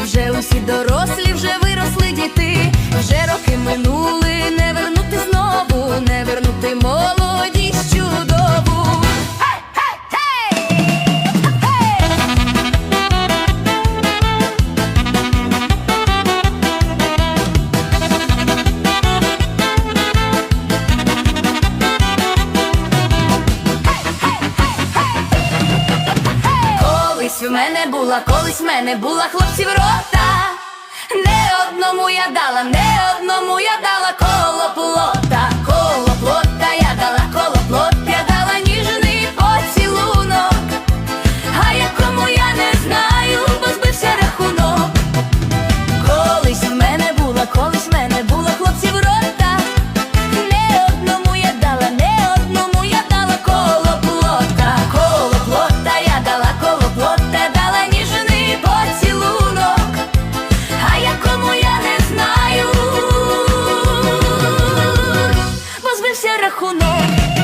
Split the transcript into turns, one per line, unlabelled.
вже усі дорослі. мене була, колись мене була хлопців рота, не одному я дала, не одному я дала. Oh.